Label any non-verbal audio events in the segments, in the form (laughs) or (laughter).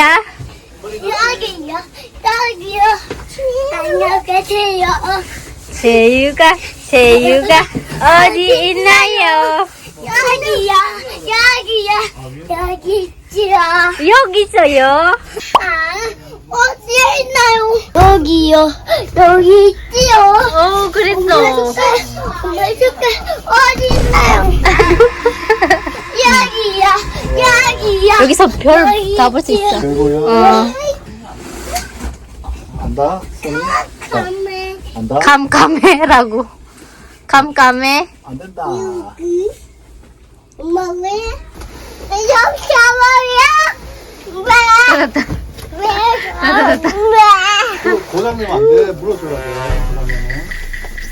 어디야? 여기요, 여기요. 안녕하세요. 제유가 제유가 어디 있나요? 여기요, 여기요, 여기 있지요. 여기 있어요. 아, 어디에 있나요? 여기요, 여기 있지요. 어 그랬어. 엄마 숟갈 어디 있나요? 여기요, 여기요. 여기서 별 다 볼 수 있어. 어. 안다. 손이. 자, 안다. 감감해라고. 감감해. 안 된다. 엄마 왜? 여기 가봐요. 왜? 알았다. 왜? 알았다. 왜? 그 고장내면 안 돼. 물어줘야 돼. 고장내면.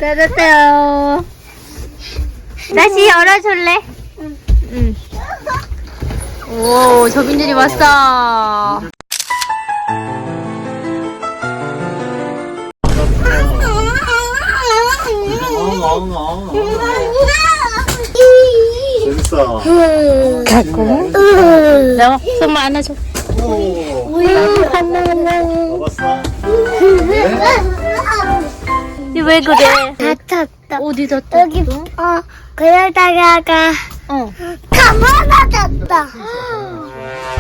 따뜻해요. 다시 열어줄래? 응. 오, 저빈들이 왔어. 재밌어. 가끔. 너, 손만 안아줘. 왜 그래? 다쳤다. 어디 뒀다? 여기 어 그러다가 어. 가만아졌다.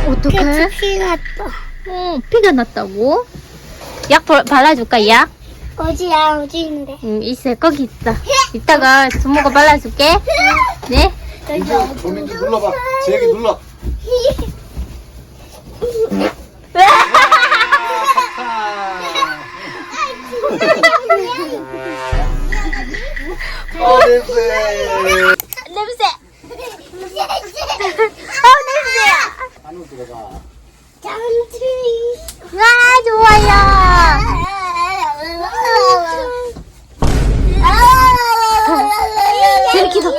어떡해? 피 났다. 어, 피가 났다고? 약 바, 발라줄까, 약? 어디야 어디인데? 응, 있어. 거기 있어. 이따가 주먹을 발라줄게. 네? 여기 어디? 조민지 눌러봐. 제기 눌러. 어 냄새. (laughs) 냄새! 어, 냄새! 안으로 들어가. 잠시. 와, 좋아요. 제기도.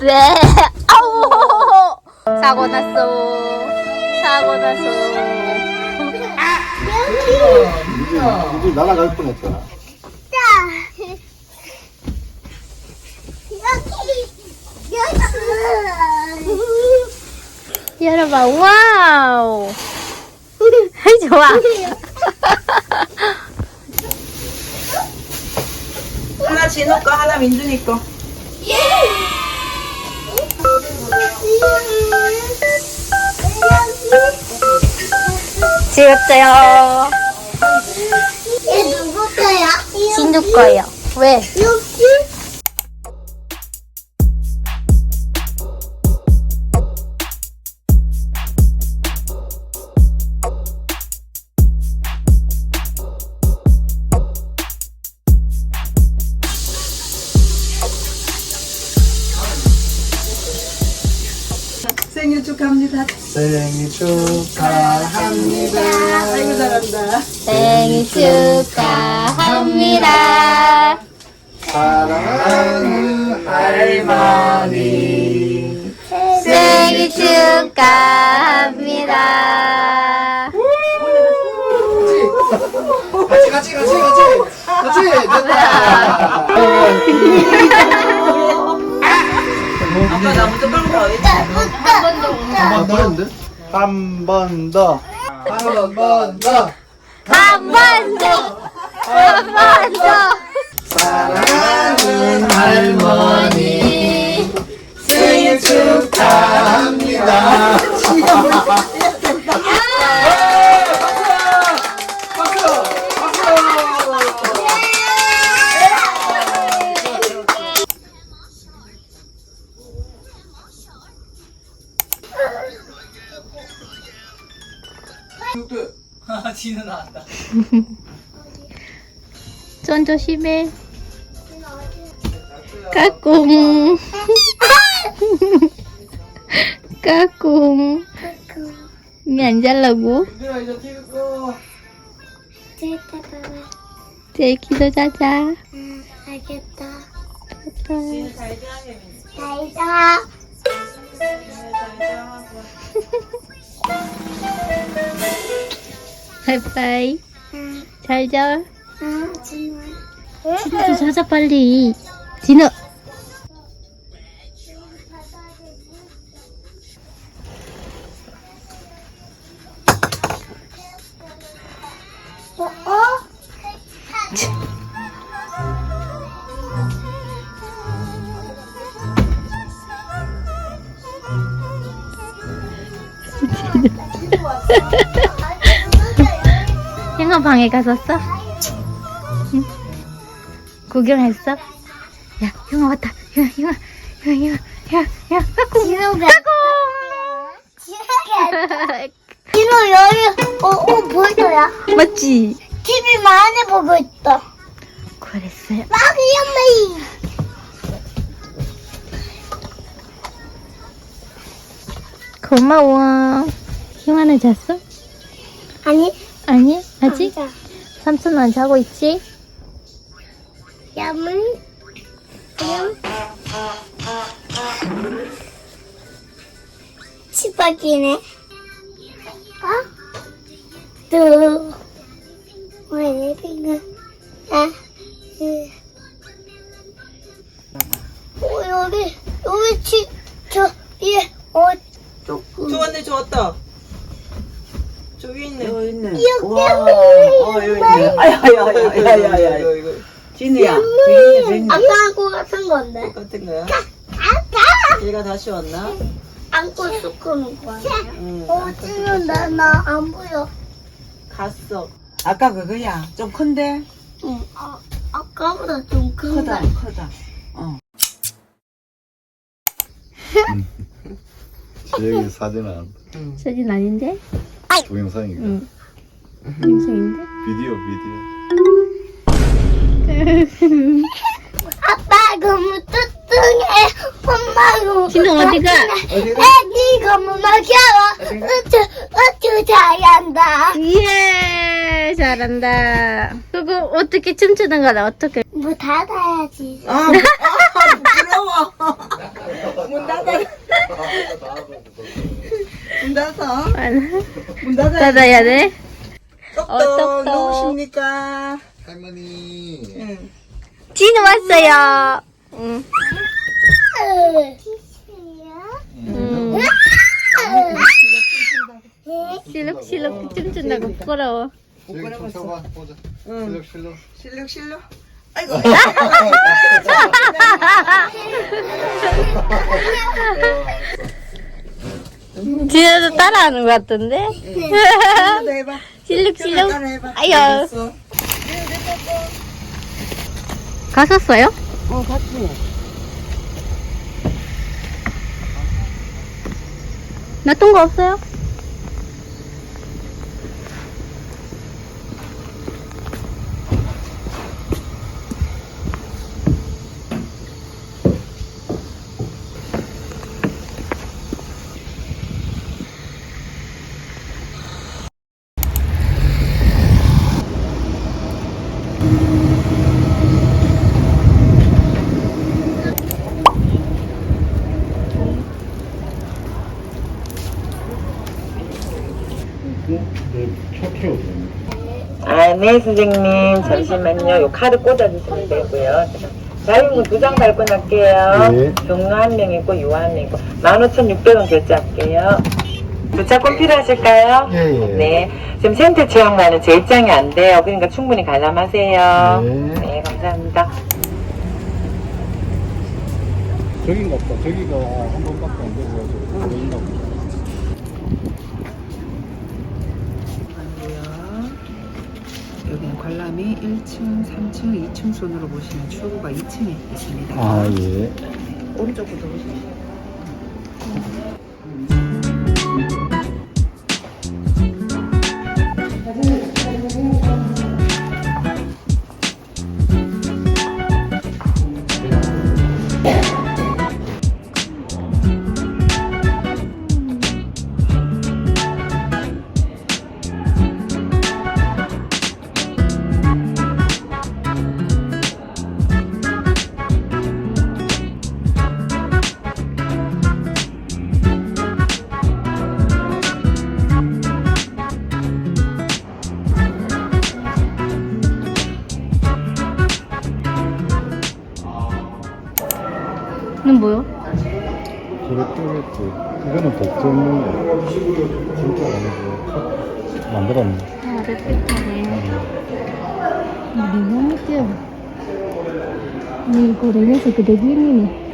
왜? 아우! 사고 났어. 사고 났어. 이제 이제 날아갈 뻔했잖아. 열어 봐. 와우. 아이, (laughs) 좋아. 하나 진우 거, 하나 민준이 거. 지웠어요. 얘 누구 거야? 진우 거요. 왜? 여기? 축하합니다. 아이고 잘한다. 생일 축하합니다. 사랑하는 할머니. 생일 축하합니다. 같이 같이 같이 같이 같이 됐다. 아빠 나 먼저 빨리 가. 한번 더 했는데? 한번 더. 한 번 더. 한 번 더! 한 번 더! 사랑하는 할머니. 손 조심해. 까꿍. (laughs) 까꿍. 이안 잘라고? 얘들아 이제 TV 꺼. 됐다 봐봐. 제 기도 자자. 응, 알겠다. 자. 잘 자. 바이바이. 응, 잘 자. 응, 정말. 치즈 찾아 빨리 디너 어? (laughs) 형아 방에 갔었어? 응? 구경했어? 야, 형아 왔다. 형아, 형아, 형아, 형아, 형아, 형아, 까꿍, 진호가 까꿍. 진호 여기 어, 어 보여줘요 맞지? TV 많이 보고 있다 그랬어요. 마리아메이 고마워. 형아는 잤어? 아니 아니, 아직? 안 자고 있지? 얌은 얌 치박이네 어? 또 왜, 빙글 아, 음. 어, 여기, 여기 치, 저, 예, 어, 조금. 좋았네 좋았다. 저기 있네. 여기 있네. 여기 와, 어, 여기 있네. 아야야야야야야. 진우야, 있네, 저기 있네. 아까하고 같은 건데. 똑같은 거야. 아까! 얘가 다시 왔나? 안고 쑥 하는 거 아니야? 응. 어, 지금 나, 나안 보여. 갔어. 아까 그거야. 좀 큰데? 응, 아, 아까보다 좀 크다, 큰데. 크다. 어. (laughs) 여기 사진 안 사진 아닌데? 동영상인가? 응. 영상인데? 비디오 비디오. 아빠 너무 뚱뚱해. 엄마 너무 진우 어디가? 애기 너무 막혀워. 으쭈, 으쭈 잘한다. 예, 잘한다. 그거 어떻게 춤추는 거다, 어떻게? 뭐 닫아야지. 아, 무- 아, 부끄러워. 문 닫아. 문 닫아. 문 닫아. 닫아야 돼? 똑똑 어떡해. 누구십니까? 할머니. 응. 진우 왔어요. 응. 응. 실룩실룩 춤춘다고 부끄러워. 여기 좀 쳐봐 보자. 응. 실력 실력. 실력 실력. 아이고. 진우도 따라하는 것 같던데? 하나 더 해봐. 실룩실룩. 하나 해봐. 아유. 알겠어. 갔었어요? 어, 같이. 놔둔 거 없어요? 아, 네, 선생님. 잠시만요. 요 카드 꽂아주시면 되고요. 자유문 두장 발권할게요. 네. 경로 한 명이고, 유아 한 명이고. 15,600원 결제할게요. 주차권 필요하실까요? 예, 예. 네. 지금 센터 지역만은 제 입장이 안 돼요. 그러니까 충분히 관람하세요. 네. 네, 감사합니다. 저긴가 보다. 저기가 한 번밖에 안 되고. 여기는 관람이 1층, 3층, 2층 순으로 보시면 출구가 2층에 있습니다. 아 예. 오른쪽부터 보시면 있지. 이거는 백종이 진짜 아니고 만들었네. 아, 레플리카네. 음. 음, 너무 웃겨. 이거 레에서 그대 기름이네.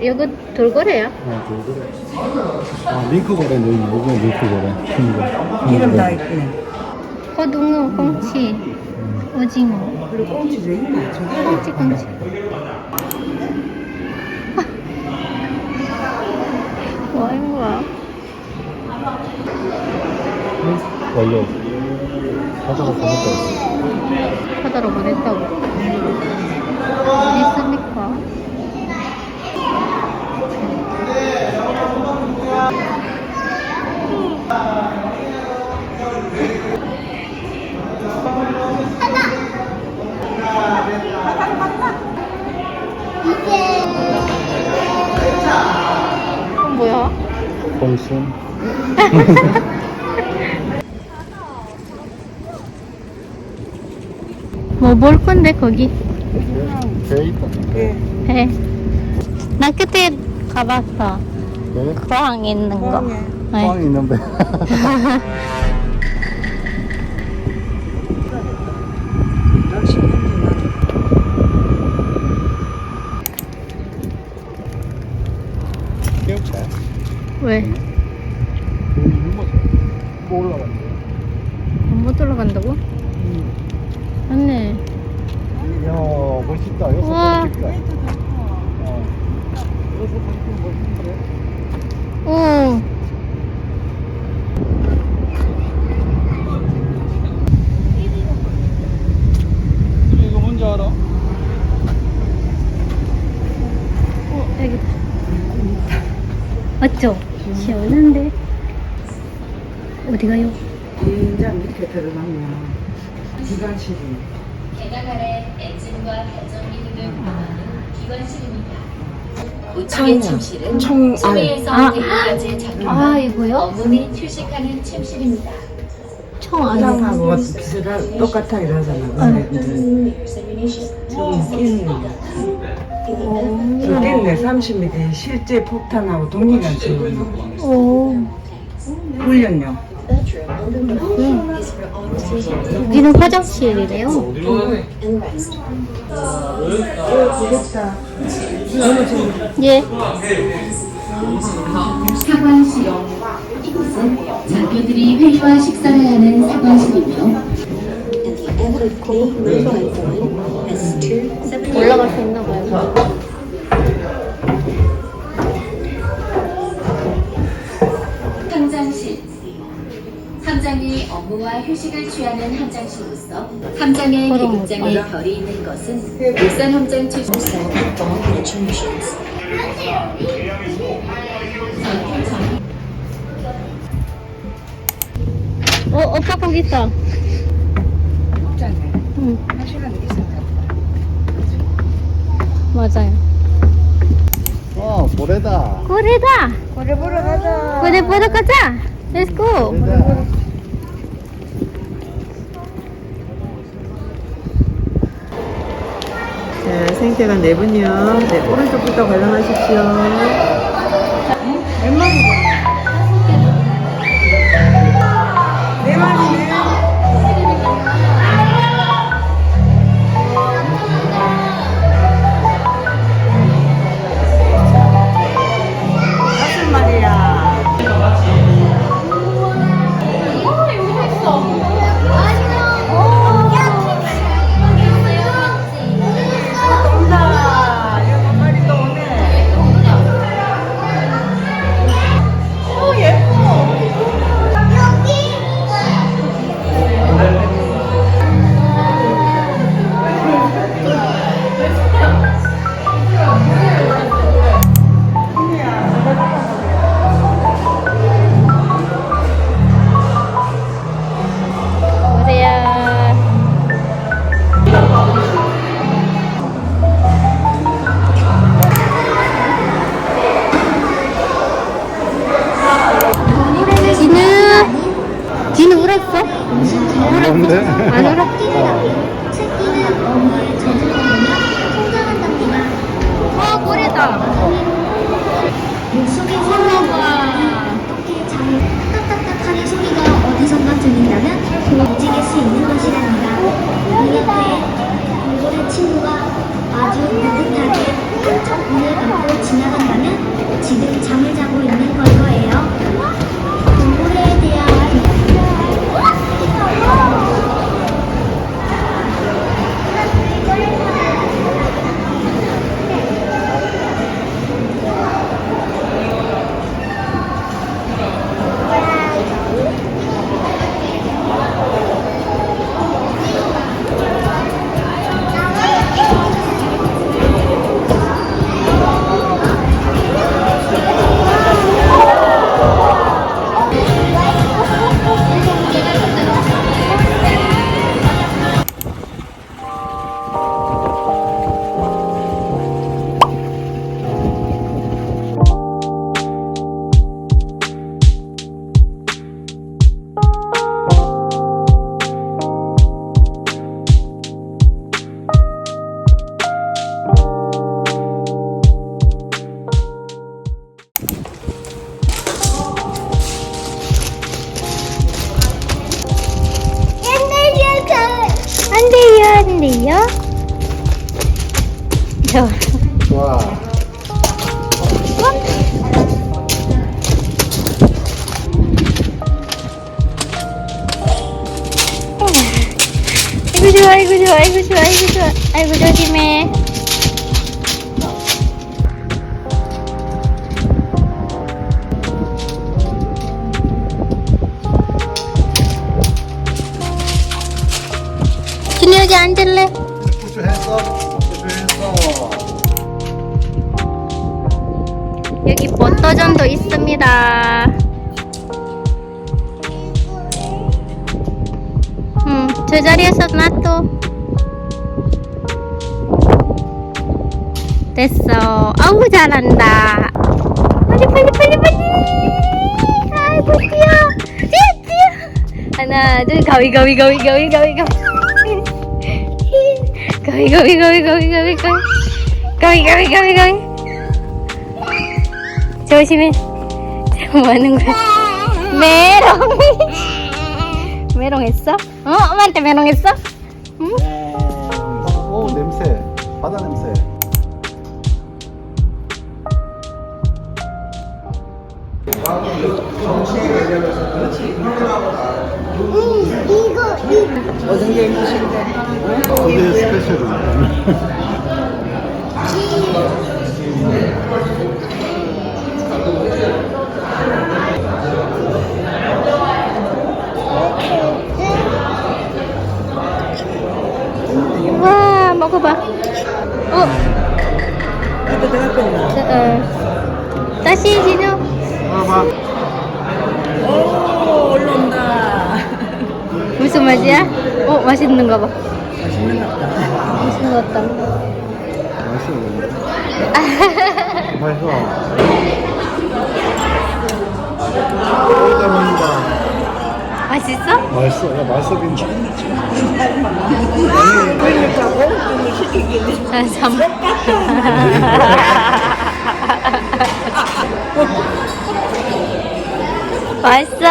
이거 돌고래야? 아, 돌고래. 아, 링크 고래, 여기, 이거 링크 고래. 이름 다 있네. 호둥어, 꽁치, 오징어, 그리고 꽁치도 있네. 저기. 꽁치, 꽁치. 뭐 하는 거야? 완료. 가져가 보냈다 했어. 바다로 보냈다고. 어디 있습니까? 어, 뭐야? 봉순. (laughs) 뭐 볼 건데 거기? 배 있다. 배. 나 그때 가봤어. 배? 포항 있는 거. 네. 포항 있는 배. (laughs) 낚시 힘들나? 깨우쳐. 왜? 뭐 올라갔네. 못 올라간다고? 맞네. 이야, 멋있다. 여기서 우와. 멋있다. 어. 여기서 멋있는데? 오. 이거 뭔지 알아? 어, 여기. 맞죠? 시원한데? 어디 가요? 인자 밑에 들어가면 기관실이. 계단 아래 엔진과 발전기 등을 보호하는 기관실입니다. 창이야. 침실은 총 소매에서 아. 대기까지 작용하는 아, 이거요? 업무 및 휴식하는 침실입니다. 비슷하 똑같아 이러잖아. 근데 이제 저기 있네. 저기 있네. 30mm 실제 폭탄하고 동일한 오. 훈련용. 여기는 화장실이래요. 예. 사관실. 이곳은 장교들이 회의와 식사를 하는 사관실이며 올라갈 수 있나 봐요. 함장이 업무와 휴식을 취하는 함장실로서 함장의 계급장에? 별이 있는 것은 일산 함장 출신 어, 오빠 거기 있다. 응, 있었다. 맞아요. 와, 고래다. 고래다. 고래 보러 가자. 고래 보러 가자. Let's go. 고래다. 네 분이요. 네, 오른쪽부터 관람하십시오. 네 마리네. 다섯 울었어? 그런데? 안 성장한답니다. (laughs) 어. 물속의 생명과 어떻게 장 딱딱딱하는 소리가 어디선가 들린다면 움직일 수 있는 것이랍니다. 이 옆에 돌고래 친구가 아주 느긋하게 한쪽 눈을 감고 지나간다면 지금 잠을 자고 있는 걸 거예요. 동물에 여기 앉을래? 구조했어? 구조했어. 여기 버터전도 있습니다. 응, 저 자리에서 놔둬. 됐어. 아우, 잘한다. 빨리, 빨리, 빨리, 빨리. 아이고, 뛰어. 뛰어, 뛰어. 하나, 둘, 가위, 가위, 가위, 가위, 가위, 가위. 가위, 가위, 가위, 가위, 가위, 가위. 가위, 가위, 가위, 가위. 조심해. 뭐 하는 거야? 메롱. 메롱했어? 어? 엄마한테 메롱했어? 응? 오 냄새. 바다 냄새. 와, 먹어봐. 어? 끓나? 어. 다시 진우. 봐봐. 오, 올라온다. 무슨 맛이야? 어, 맛있는 거 봐. 맛있는 것 같다. 맛있는 것 같다. 맛있어. (laughs) 맛있어. 맛있어? 맛있어. 야, 맛있어 보인다. 아, 참. (laughs) 맛있어.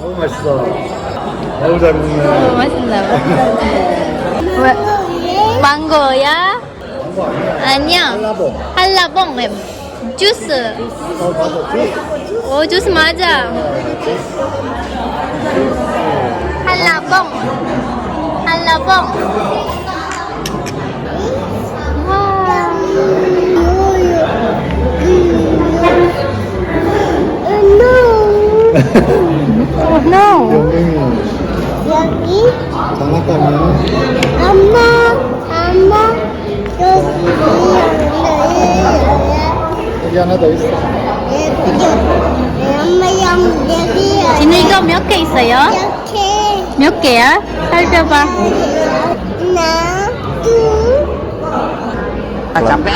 너무 맛있어. 너무 잘 너무 먹네. 맛있나 봐. 왜? 망고야? 아니야. 한라봉. 한라봉 엠. 주스. 어, 맞아. 주. 오, 주스 맞아. 한라봉. 한라봉. (laughs) 와. 오, 여기 장난감이야. 엄마 엄마 여기 여기 하나 더 있어. 엄마 여기 진우 이거 몇 개 있어요? 이렇게 몇 개야? 살펴봐. 하나 둘 아, 잠깐.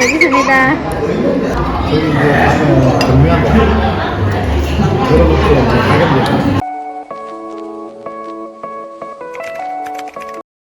여기 있습니다. 저기 이제 가면 경매한다. 걸어놓고 가격이